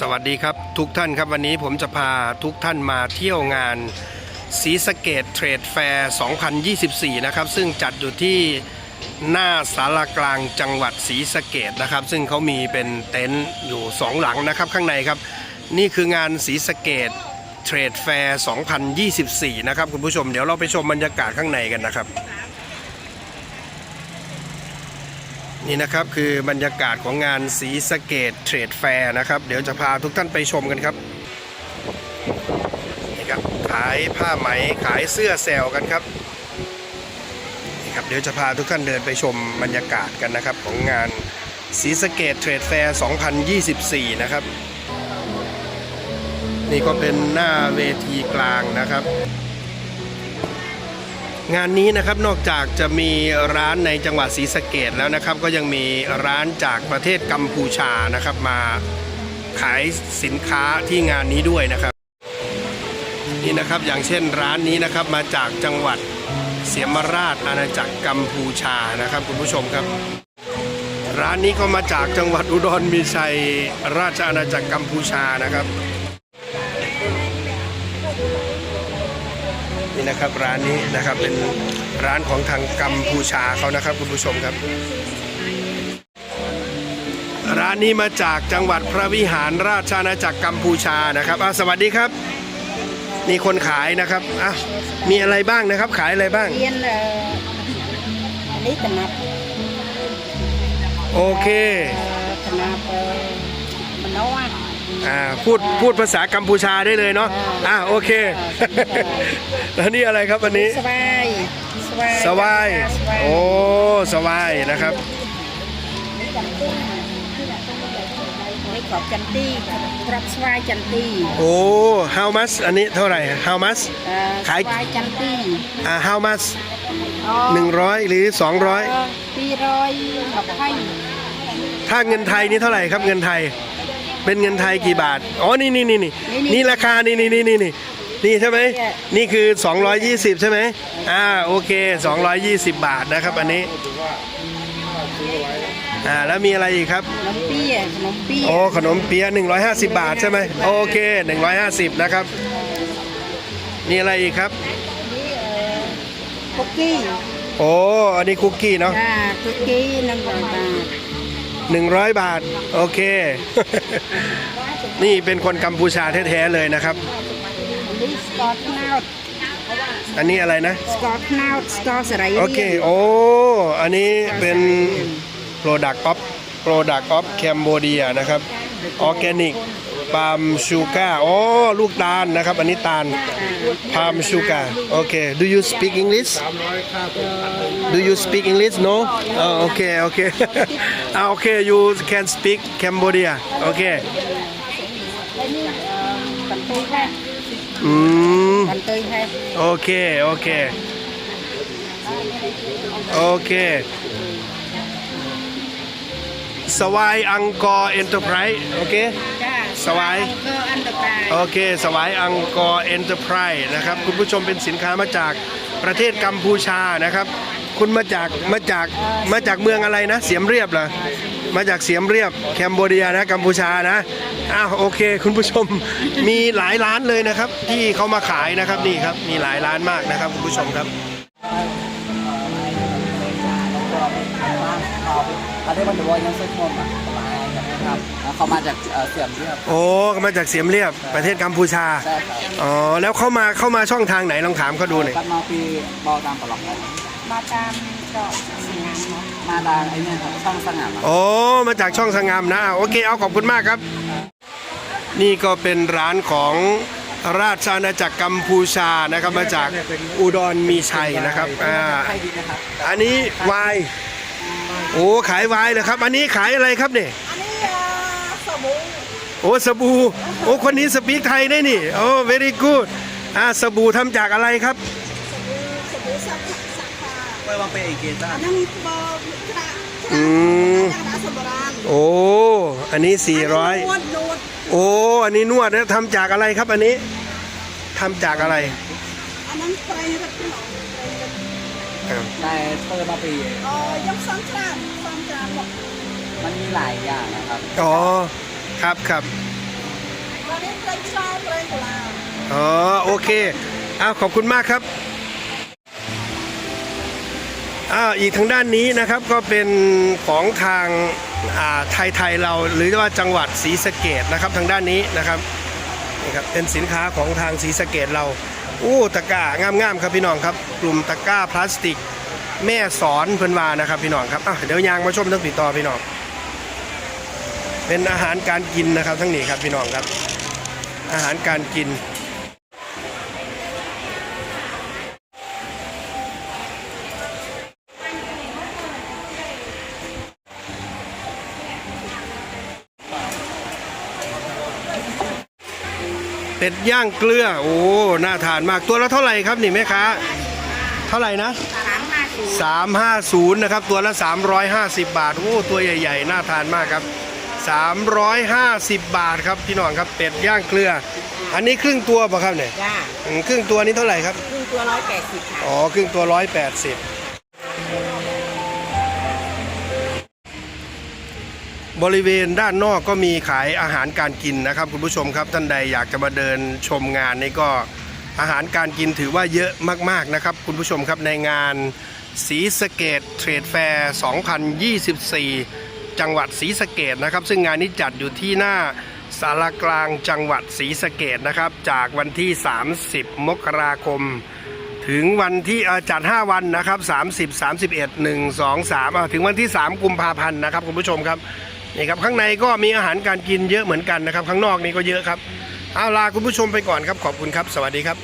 สวัสดีครับทุกท่านครับวันนี้ผมจะพาทุกท่านมาเที่ยวงานศรีสะเกดเทรดแฟร์ 2024 นะครับ ซึ่งจัดอยู่ที่หน้าสารกลางจังหวัดศรีสะเกดนะครับ ซึ่งเขามีเป็นเต็นท์อยู่สองหลังนะครับข้างในครับ นี่คืองานศรีสะเกดเทรดแฟร์ 2024 นะครับคุณผู้ชมเดี๋ยวเราไปชมบรรยากาศข้างในกันนะครับ นี่นะครับคือบรรยากาศของงานสีสเกตเทรดแฟร์นะครับ เดี๋ยวจะพาทุกท่านไปชมกันครับนี่ครับขายผ้าไหมขายเสื้อแซลกันครับนี่ครับเดี๋ยวจะพาทุกท่านเดินไปชมบรรยากาศกันนะครับของงานสีสเกตเทรดแฟร์2024 นะครับ นี่ก็เป็นหน้าเวทีกลางนะครับ งานนี้นะครับนอกจากจะมีร้านในจังหวัดศรีสะเกดแล้วนะครับ ก็ยังมีร้านจากประเทศกัมพูชานะครับมาขายสินค้าที่งานนี้ด้วยนะครับนี่นะครับอย่างเช่นร้านนี้นะครับมาจากจังหวัดเสียมราชอาณาจักรกัมพูชานะครับคุณผู้ชมครับ ร้านนี้ก็มาจากจังหวัดอุดรมีชัยราชอาณาจักรกัมพูชานะครับ นี่นะครับร้านนี้นะครับเป็นร้านของทางกัมพูชาเขานะครับคุณผู้ชมครับ ร้านนี้มาจากจังหวัดพระวิหารราชอาณาจักรกัมพูชานะครับอะสวัสดีครับ นี่คนขายนะครับอะมีอะไรบ้างนะครับ ขายอะไรบ้างเรียนเอ่ออันนี้ขนาดโอเคเอ่อขนาดเอ่อมันน้อยอ่าพูดพูดภาษากัมพูชาได้เลยเนาะอะโอเค แล้วนี่อะไรครับวันนี้สบายสบายสวายสบายโอ้สวายนะครับนี่ขอบจันตี้ครับสวายจันตี้โอ้ how much อันนี้เท่าไหร่ how much เอ่อขายสวายจันตี้อ่า how much อ๋อหนึ่งร้อยหรือสองร้อยเปีร้อยกับไพ่ถ้าเงินไทยนี่เท่าไหร่ครับเงินไทย เป็นเงินไทยกี่บาท อ๋อ นี่นี่นี่นี่นี่ราคา นี่นี่นี่นี่ นี่นี่ใช่ไหมนี่คือ 220 ใช่ไหมอ่าโอเค 220 บาทนะครับอันนี้อ่าแล้วมีอะไรอีกครับ ขนมเปี๊ยะขนมเปี๊ยะโอ้ขนมเปี๊ยะ150 บาทใช่ไหมโอเค 150 นะครับมีอะไรอีกครับนี่เอ่อคุกกี้โอ้อันนี้คุกกี้เนาะจ้าคุกกี้หนึ่งร้อยบาท100บาท โอเค นี่เป็นคนกัมพูชาแท้ๆเลยนะครับอั นนี้สกอตนาวอันนี้อะไรนะสกอตนาวสกอตสไรโอเค โอ้ อันนี้เป็น Product of Product of Cambodia นะครับ Organic Palm Sugar โอ้ลูกตาลนะครับ อันนี้ตาล Palm Sugar โอเค Do you speak English Do you speak English No อ๋อโอเคโอเคอ่าโอเค you can speak Cambodia โอเคและนี่เอ่อกันตุยให้อืม กันตุยให้โอเค โอเค โอเค สวายอังกอร์เอ็นเตอร์ไพรส์โอเค จ้าสวาย เกอร์อันเดอร์ไพรโอเค สวายอังกอร์เอ็นเตอร์ไพรส์นะครับ คุณผู้ชมเป็นสินค้ามาจากประเทศกัมพูชานะครับ คุณมาจาก มาจาก มาจากเมืองอะไรนะ เสียมเรียบเหรอ มาจากเสียมเรียบแคมโบเดียนะ กัมพูชานะ อ้าวโอเค คุณผู้ชมมีหลายร้านเลยนะครับ ที่เขามาขายนะครับนี่ครับ มีหลายร้านมากนะครับ คุณผู้ชมครับเขาได้บรรลุว่ายังเซ็ตมนต์อะประมาณนั้นนะครับแล้วเขามาจากเอ่อเสียมเรียบโอ้มาจากเสียมเรียบประเทศกัมพูชาใช่ครับอ๋อแล้วเข้ามาเข้ามาช่องทางไหนลองถามเขาดูหน่อยกันมาปีบอลตามปลอกของมาตามเกาะสงามเนาะมาดางไอ้เนี่ยครับช่องสง่ามาโอ้มาจากช่องสงามนะอะโอเคเอาขอบคุณมากครับ นี่ก็เป็นร้านของราชอาณาจักรกัมพูชานะครับมาจากอุดรมีชัยนะครับอ่าใช่ดีนะครับอันนี้วายโอ้ขายวายเลยครับ อันนี้ขายอะไรครับเนี่ยอันนี้สบู่โอ้สบู่โอ้คนนี้สปีกไทยได้นี่โอ้ very good อ่าสบู่ทำจากอะไรครับสบู่สักสักผ้าไปวางไปเอเกต้าอันนั้นบอค่ะอืมจากร้านสมราณโอ้อันนี้400นวดนวด โอ้อันนี้นวดนะทำจากอะไรครับอันนี้ทำจากอะไรอันนั้นไตรรัตน์อ่าได้เปิดมาปีเอ่อยังซ้ำจานซ้ำจานบอกมันมีหลายอย่างนะครับอ๋อครับครับมตอนนี้เป็นชอบเลยกุหลาบอ๋อโอเคอ้าวขอบคุณมากครับอ้าวอีกทางด้านนี้นะครับก็เป็นของทางอ่า ไทยไทยเราหรือว่าจังหวัดศรีสะเกดนะครับทางด้านนี้นะครับนี่ครับเป็นสินค้าของทางศรีสะเกดเราอู้ตะกร้างามๆครับพี่น้องครับกลุ่มตะกร้าพลาสติก แม่สอนเพิ่นวานะครับพี่น้องครับอะเดี๋ยวยางมาชมทั้งปีต่อพี่น้องเป็นอาหารการกินนะครับทั้งนี้ครับพี่น้องครับ อาหารการกิน เป็ดย่างเกลือ โอ้ น่าทานมาก ตัวละเท่าไหร่ครับนี่แม่ค้า เท่าไหร่นะสามห้าศูนย์350 นะครับ ตัวละ 350 บาท โอ้ ตัวใหญ่ๆ น่าทานมากครับ 350 บาทครับพี่น้องครับ เป็ดย่างเกลือ อันนี้ครึ่งตัวป่ะครับเนี่ยจ้าอืมครึ่งตัวนี้เท่าไหร่ครับ ครึ่งตัวร้อยแปดสิบค่ะ อ๋อ ครึ่งตัว180บ บริเวณด้านนอกก็มีขายอาหารการกินนะครับ คุณผู้ชมครับท่านใดอยากจะมาเดินชมงานนี่ก็อาหารการกินถือว่าเยอะมากๆนะครับ คุณผู้ชมครับในงานศรีสะเกดเทรดแฟร์ 2024 จังหวัดศรีสะเกดนะครับ ซึ่งงานนี้จัดอยู่ที่หน้าสารกลางจังหวัดศรีสะเกดนะครับ จากวันที่ 30 มกราคม ถึงวันที่จัด 5 วันนะครับ 30 31 1 2 3อะถึงวันที่ 3 กุมภาพันธ์นะครับ คุณผู้ชมครับ นี่ครับข้างในก็มีอาหารการกินเยอะเหมือนกันนะครับ ข้างนอกนี่ก็เยอะครับเอาลาคุณผู้ชมไปก่อนครับขอบคุณครับ สวัสดีครับ